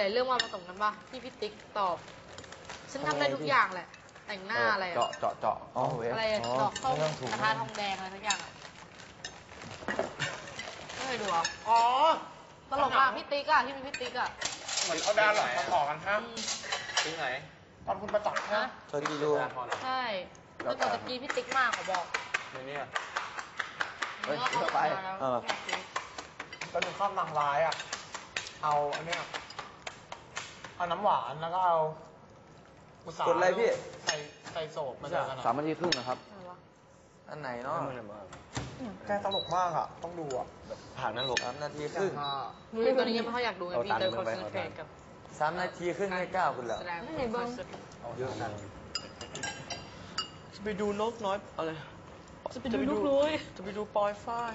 ลายๆเรื่องมาผสมกันปะที่พี่ติ๊กตอบ ฉันทำได้ทุกอย่างแหละ แต่งหน้าอะไรอะเจาะเจาะเจาะอ๋อเว้ยอะไรอะอ๋อดอกส้มไม่ต้องถูกระทะทองแดงอะไรทุกอย่างอะไม่เคยดูเหรออ๋อตลกมากพี่ติ๊กอะที่มีพี่ติ๊กอะเหมือนเอาดาวหลอกมาต่อกันฮะอืมที่ไหนตอนคุณประจักษ์ฮะเคยดูใช่แล้วก่อนจะกีพี่ติ๊กมากขอบอกในนี้เฮ้ยแล้วก็ไปเข้ามาแล้วเออ ตอนหนูชอบนางร้ายอะ เอาอันเนี้ย เอาน้ำหวานแล้วก็เอาอุตสาหกดอะไรพี่ ใส่ใส่โศกมาเจอกันสามนาทีครึ่งนะครับอะไรวะอันไหนเนาะแกตลกมากอะ ต้องดูอะผ่านนั่นหลบสามนาทีครึ่งหนูตอนนี้ยังไม่ค่อยอยากดูไงพี่เจอคอนเสิร์ตเพลงกับสามนาทีครึ่งไม่กล้าคุณเหรอแสดงคอนเสิร์ตเยอะนะจะไปดูนกน้อยอะไรจะไปดูลูกลุยจะไปดูปอยฝ้าย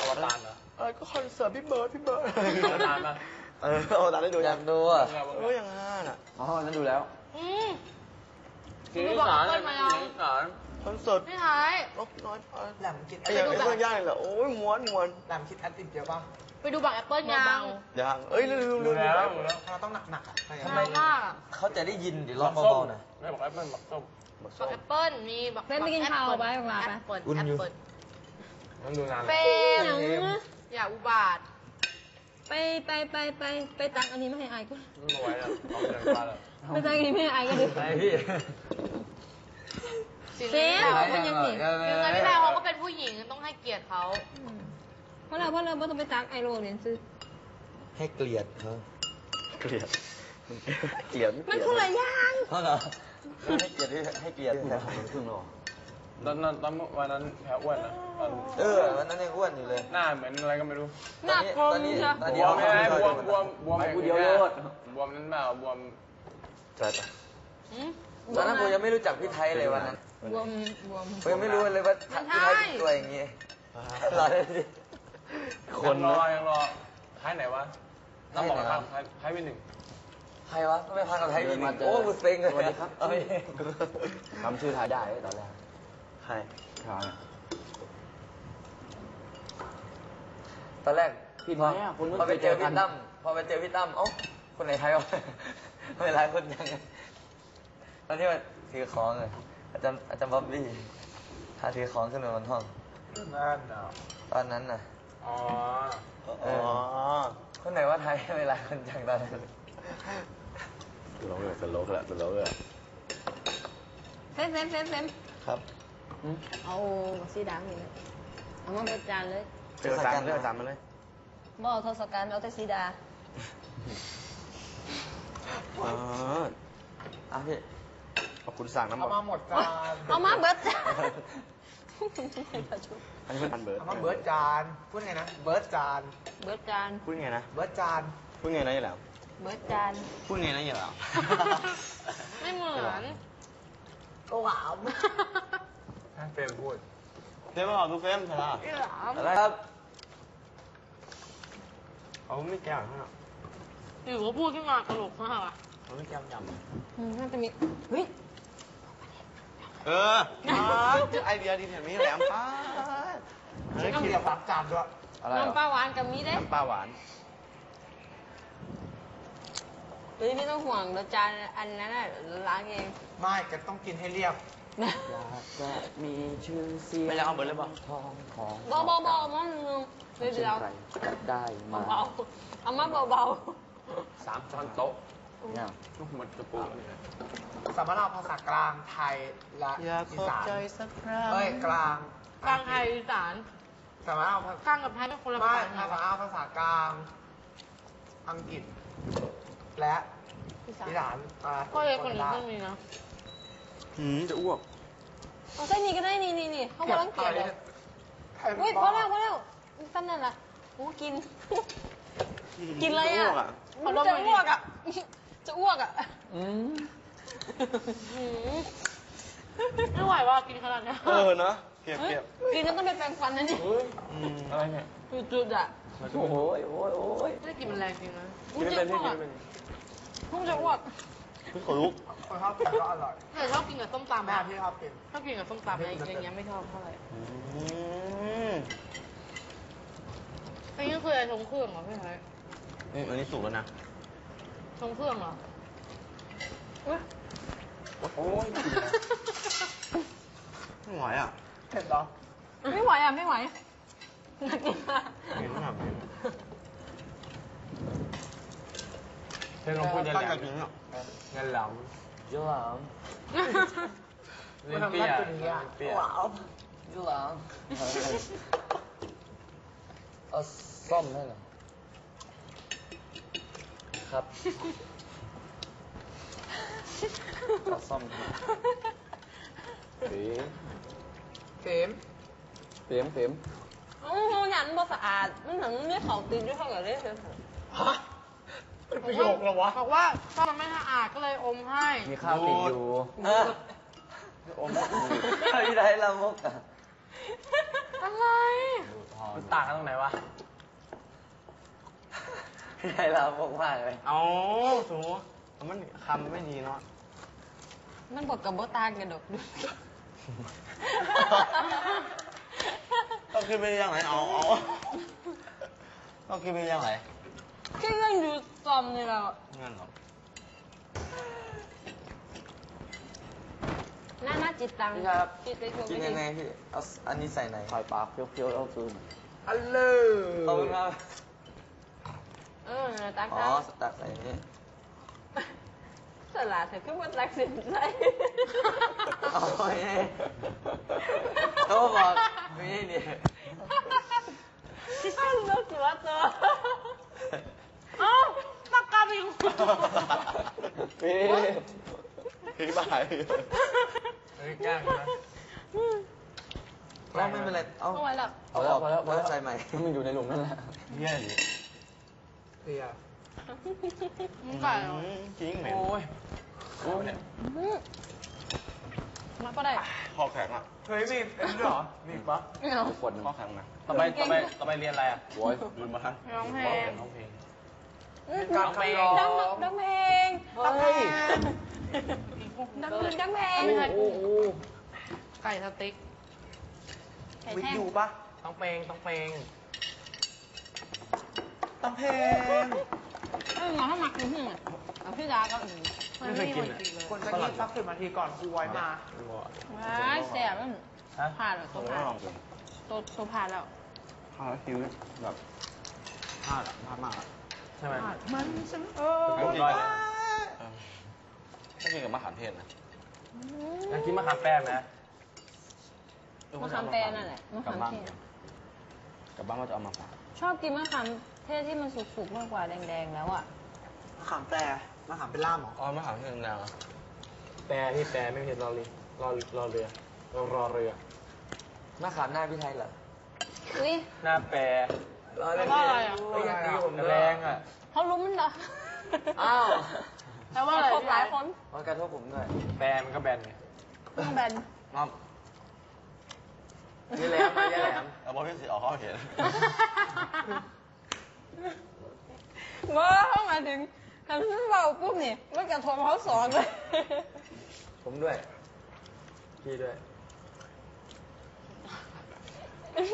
อวตารเหรอเออก็คอนเสิร์ตพี่เบิร์ดพี่เบิร์ดอวตารปะ เออเอาตารได้ดูอยัยางกดูอะเอออย่างนั้นอะอ๋อนั้นดูแล้วอืมกินที่สารกินที่สารคอนเสิร์ตพี่ท้ายนกน้อยปอยแหลมคิดไอ้อย่างไอ้เพื่อนย่างเลยเหรอโอ้ยม้วนม้วนแหลมคิดแอดดิบเยอะป่ะไปดูบักแอปเปิลยังยังเอ้ยลืมลืมดูลืมแล้วดูแล้วเราต้องหนักๆอะทำไมมากอะเขาจะได้ยินเดี๋ยวร้องเบาๆหน่อยไม่บอกแอปเปิ้ลบอกส้มบักแอปเปิลมีบักเล่นไปกินข้าวไปบักลาไปแอปเปิลอุ่นแออยู่ปเปิลต้องดูนานเฟหนังอย่าอุบาท ไปไปไปไปไปตักอันนี้ไม่ให้อายก็ไม่ไหวแล้วเอาเดินมาแล้ว ไปตักอันนี้ไม่ให้อายก็ดูไหนพี่สิ่งเซนี้ฟมันยังหนียังไงพี่แพรเขาก็เป็นผู้หญิงต้องให้เกียรติเขาเพราะเราเพราะเราไม่ต้องไปตักไอโรเนี่ยซื้อให้เกลียดเขาเกลียดเกลียดมันคนละอย่างเขาเหรอให้เกลียดให้ให้เกลียดแต่ครึ่งหรอ ตอนนั้นตอนวันนั้นแพ้อ้วนนะตอนเออวันนั้นยังอ้วนอยู่เลย หน้าเหมือนอะไรก็ไม่รู้หน้ากลมตอนนี้ใช่ตอนบนี้วมไม่ได้บวมบวมบวมไปกูเดียวโลดบวมนั้นเปล่าบวมใช่ปะอืมตอนนั้นผมยังไม่รู้จักพี่ไทยเลยวันนั้นบวมบวมผมยังไม่รู้เลยว่าพี่ไทยเป็นตัวอย่างงี้รอได้ดิคนรอยังรอท้ายไหนวะน้ำบอกครับท้ายท้ายวินหนึ่งใครวะไม่พักกับไทยดีโอ้กูเซ็งเลยสวัสดีครับเอาไปทำชื่อไทยได้ตอนแรก ใครใช่ตอนแรกผิดพไหมออะคุณพอไปเจอไม่เคยเจอกัพี่นตั้มพอไปเจอพี่ตั้มเอ้าคนไหนไทยวะ เวลาคนยังตอนที่มาถือของเลยอาจารย์อาจารย์บ๊อบบี้พาถือของขึ้นมาบนห้องนั่นอะตอนนั้นน่ะ อ๋อเออ๋ออคนไหนว่าไทยเวลาคนจังตอนนั้นตลกเลยตลกแหละตลกเลยเซมเซมเซมเซมครับ เอาสีดำนี่เอามาประจานเลยเจอสามเลยสามมาเลยบ่เอาทศกัณฐ์เอาแต่สีดาอ๋ออะพี่ขอบคุณสั่งน้ำเอามาหมดจานเอามาเบิดจานอันนี้เป็นพันเบิร์ดเอามาเบิร์ดจานพูดไงนะเบิร์ดจานเบิดจานพูดไงนะเบิร์ดจานพูดไงนะยี่แล้วเบิดจาน พูดไงนะยี่แล้วไม่เหมือนก็หวา นท่านเฟรมพูดเดี๋ยวมาเอาดูเฟรมใช่ไหมพี่หลามอะไรครับเขาไม่แก้วใช่ไหมอยู่ก็พูดขึ้นมาตลกมากอะเขาไม่แก้วยำอืมน่าจะมีเฮ้ยเออไอเดียดีแถมนี้แหลมป้าไม่ต้องเรียบรับจานด้วยอะไรเหรอน้ำปลาหวานกับมีเด้น้ำปลาหวานเฮ้ยไม่ต้องห่วงเดี๋ยวจานอันนั้นน่ะล้างเอง ไม่แกต้องกินให้เรียบ อยากจะมีชื่อเสียงไม่แล้วเอาเบิร์ดเลยป่ะทองของเบาเบาเบาๆมันเดี๋ยวเดี๋ยวใครจะได้มาเบาๆเอามาเบาเบาสามช้อนโต๊ะเนี่ยทุกหมดกระปุกสามารถเอาภาษากลางไทยและอยากอีขอบสานใจสักครั้งเอ้ยกลางกลางไทยอีสานสามารถเอาภากลางกับไทยเป็นคนละไม่ภาษาภาษาเอาภาษากลาง อังกฤษ และๆอีสานอีสานมาก็เลยคนนี้ไม่มีนะ หืมจะอ้วก เอาเส้นนี้ก็ได้นี่นี่นี่เขาบอกรังเกียจเลยไทยอุ้ยพอแล้วพอแล้วสั้นนั่นแหละโอ้กิน กินเลยอะจะอ้วกอะมันจะอ้วกอะ จะอ้วกอะอืมหืมไม่ไหวว่ากินขนาดเนี้ยเออเนาะเก็บเก็บกินแล้วต้องไปแปรงฟันนะนี่อืมอะไรเนี่ยจุดๆอะโอ้โหโอ้ยโอ้ยไม่ได้กินมันแรงจริงนะกินไม่เป็นพี่กินไม่เป็นพุ่งจะอ้วก พี่ขอลุกคนชอบกินก็อร่อยแต่ชอบกินกับส้มตำแม่อะพี่ชอบกินชอบกินกับส้มตำอะไรอย่างเงี้ยไม่ชอบเท่าไหร่อืมอันนี้คืออะไรทรงเครื่องเหรอพี่ไทยนี่อันนี้สุกแล้วนะทรงเครื่องเหรออุ๊ยโอ้ยกินนะไม่ไหวอะเผ็ดเหรอ ไม่ไหวอะ ไม่ไหวน่ากินมากเห็นแบบนี้เธอลองพูดยันตั้งแหลใจม กินอะยันแหลมยูหลามเล่นเปียกเปียกยูหลามเอาซ่อมให้หน่อยครับเอาซ่อมให้เฟมเข็มเข็มโอ้โหยันบ่สะอาดมันถึงไม่เขาตีนด้วยเขากับเล่เฉยฮะ เป็นประโยคเหรอวะ บอกว่าถ้ามันไม่สะอาดก็เลยอมให้มีข้าวติดอยู่เออโอ้ไม่พี่ได้ละมกอะอะไรมันต่างกันตรงไหนวะพี่ได้ละมกมากเลยเอาสูมันคำไม่ดีเนาะๆมันบอกกับบ่ตางกันดอกดูต้องขึ้นไปยังไงเอาเอาต้องขึ้นไปยังไง แค่เรื่องอยู่ซอมนี่เรางั้นเหรอหน้าหน้าจิตตังพี่ครับ จิตใจกินยังไงพี่เอาอันนี้ใส่ไหนไข่ปลาเคี้ยวๆเอาคืนอันเลขอบคุณครับเออตักอ๋อตักตักใส่นี่สลัดเถอะคือมันตักสินใจโอ้ยเขาบอกไม่ใช่เนี่ยอันนั้นสิว่าตัว เอ้าตักกาบิง พี่พี่บายเฮ้ยแกล้งใช่ไหมก็ไม่เป็นไร เอาเอาไว้หรอกเอาออกแล้วใส่ใหม่ มันอยู่ในหลุมนั่นแหละเฮี้ยดิเปียกมึงไก่เหรอจริงเหม็นโอ้ยโอ้ยเนี่ยมาก็ได้คอแข็งอะเฮ้ยมีอันนี้ด้วยเหรอมีอีกปะ ไม่เอาขวดหนึ่งคอแข็งนะต่อไปต่อไปต่อไปเรียนอะไรอะโว้ยลืมมาทันร้องเพลง ร้องเพลง การเพลงดังดังเพลงเฮ้ยดังเพลงดังเพลงไม่ใช่กุ้งไก่สติ๊กวิทยูปะต้องเพลงต้องเพลงต้องเพลงเออหมอถ้าหมักอยู่หุ่นเอาพี่ดาก็อื่นมันไม่มีคนกินเลยคนจะกินสักสิบนาทีก่อนครูไว้มาว้าแสบผ่านแล้วตัวผ่านตัวตัวผ่านแล้วข้านแล้วคิวแบบพลาดอะพลาดมาก ช่ไหมมันฉันเออเรียบร้อยเลยไม่กินกับมะขามเทศนะอยากกินมะขามแป้งนะมะขามแปรนั่นแหละมะกลัขาบมบ้านเทศกลับบ้านก็จะเอามาฝากชอบกินมะขามเทศที่มันสุกๆมากกว่าแดงๆแล้วอะมะขามแปรมะขามเป็นล่ามเหรออ๋อมะขามเทศแดงๆอะแปรที่แปรไม่เห็นรอเรือรอรอเรือรอรอเรือมะขามหน้าพี่ไทยเหรออุ้ยหน้าแปร แล้วว่าอะไรอะไม่อยากตีผมแรงอะเขารู้มันเหรออ้าวแล้วว่าอะไรครบหลายคนมากระทบผมด้วยแปรมันก็แบนไงต้องแบนน้องยี่แหลมมายี่แหลมเอาบอกพี่สิออกเขาเห็นว่าเข้ามาถึงทำฉันเบาปุ๊บนี่มันกระทงเขาสอนเลย ผมด้วย พี่ด้วย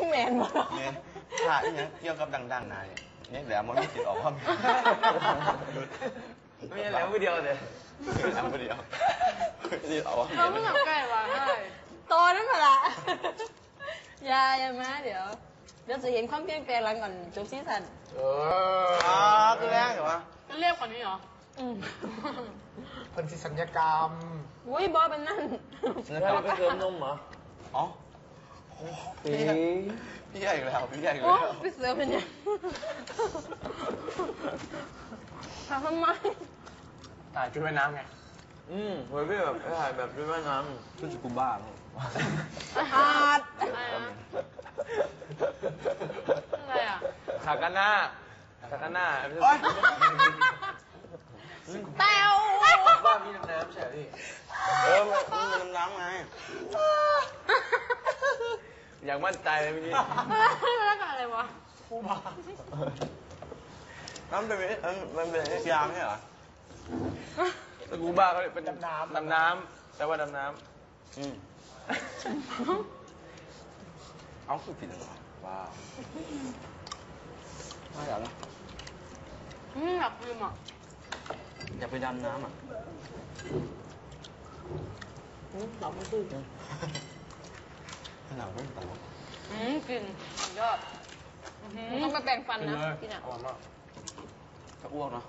แมนบอกเนี่ ยถ้าอีเนี้ยเกี่ยวกับดังๆนายเนี่ยแหลมมันไม่ติดออกความไม่ใช่แหลมมือเดียวเลยแหลมคนเดียวติดออกความเราไม่อยากใกล้วางให้โตนั่นมาละอย่าอย่ามาเดี๋ยว เดี๋ยวจะเห็นความเปลี่ยนแปลงหลังก่อนจบซีซั่นเอออ่าคือแรกเหรอวะมันเรียบกว่านี้เหรออืมคนที่สัญญกรรม อุ้ยบอสเป็นนั่นแล้วเราไปเติมนมเหรอ อ๋อ ปีพี่ใหญ่อีกแล้วพี่ใหญ่อีกโอ้แล้วไปเสือเป็นยังทำทำไมถ่ายชุดว่ายน้ำไง อืมเฮ้ยพี่แบบไปถ่ายแบบด้วยว่ายน้ขึ้นสกูบ้าแล้วอาด อะไรนะ อะไรอะ ฉากกันหน้าฉากกันหน้าโอ๊ย แต้วำบ้านมีน้ำน้ำใช่ไหมพี่ เออมันมันน้ำไง อยากมั่นใจเลยเมื่อกี้แล้วก็อะไรวะครูบาน้ำเป็นมันเป็นยางใช่เหรอสกูบ้าเขาเป็นดำน้ำ ดำน้ำแต่ว่าดำน้อืมเอาคือผิดเหรอว้าวไม่อยากนะอืมอยากกินอะอยากไปดำน้ำอะตอบมันคือ ขนาดไม่ต่ออืมกลิ่นสุดยอดอื้อหือต้องไปแปรงฟันกินนะเลยกินอะอร่อยมากจะอ้วกเนาะ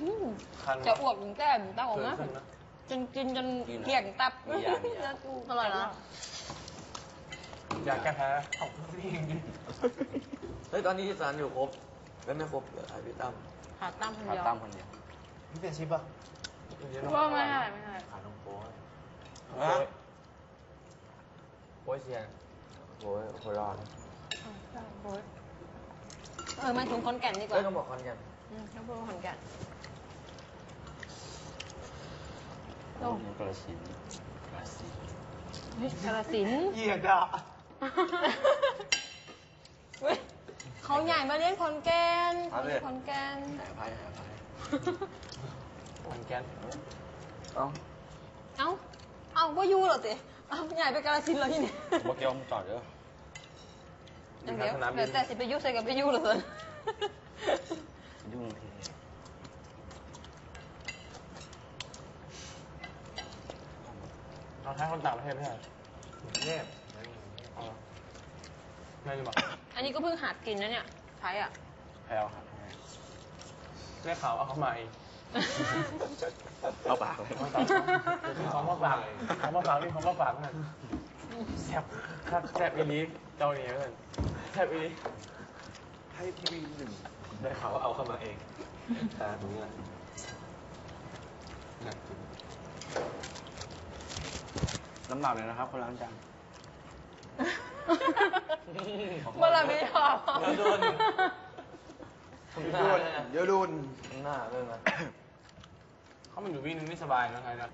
อืมคันจะอ้วกถึงแก้มเต้าออกมาเกินนะ จนกินจนเกลี่ยงตับมียามียา อร่อยนะ อยากแก้แพ้เอาพี่จริงเฮ้ยตอนนี้ที่สารอยู่ครบ แล้วไม่ครบเหลือไอพี่ตั้มหาตั้มคนขาเดียวตั้มคนเดียวๆพี่เป็นชิปป่ะว่าไม่ได้ไม่ได้ขายนมโป้ฮะ โอ้ยเสียโอ้ยโคตรร้อนเออมาถึงคนแก่นดีกว่าเอ้ยต้องบอกคอนกันอืมต้องพูดว่าคนแก่นโอ้กระสินกระสินเฮ้ยกาลสินธุ์ เหยียดอะเว้ยเขาใหญ่มาเลี้ยงคนแก่นเขาเลี้ยงคนแก่นหายไปหายไปเหมือนแกนเอ้า เอ้า เอ้าว่ายูเหรอติ เอ้าใหญ่ไปกาลสินธุ์เหรอที่นี่บอกเกี่ยวมึงจอดเด้อเดี๋ยวเดี๋ยวแต่สิไปยูใส่กับไปยูเหรอเสินยุ่งทีเราใช้คนต่างประเทศไม่ใช่กรุงเทพเอาไม่ได้บอกอันนี้ก็เพิ่งหัดกินนะเนี่ยไทยอะ แพลวครับได้ข่าวเอาเข้ามาเอง เอาปากเลยเขาต่างเขากเขามาฝากนี่เขามาฝากนั่นแซ่บครับแซ่บอีนี้เจ้าเนี้เลยแซ่บอีนี้ให้ทีวีหนึ่งได้ข่าวว่าเอาเข้ามาเองต่ตรงนี้แหละน้ำหนักเลยนะครับคนล้างจานเมื่อไรไม่ชอบโดน หน้าเลยนะเดี๋ยวดุนหน้าเลยนะเขามันอยู่วิ่งนึงนี่สบายนะใครนะ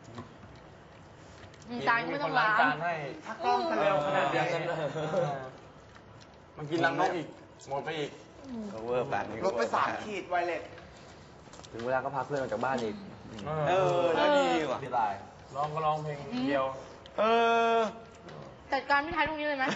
มีจานก็ไม่ต้องล้างมีคนจานให้ถ้ากล้องกันเร็วขนาดนี้เออมันกินรังนกอีก หมดไปอีกก็เวอร์แปดลดไปสามขีดไวเลสถึงเวลาก็พาเพื่อนออกจากบ้านอีก เออแล้วดีว่ะพี่ลายร้องก็ร้องเพลงเดียว เออ จัดการพี่ไทยตรงนี้เลยไหม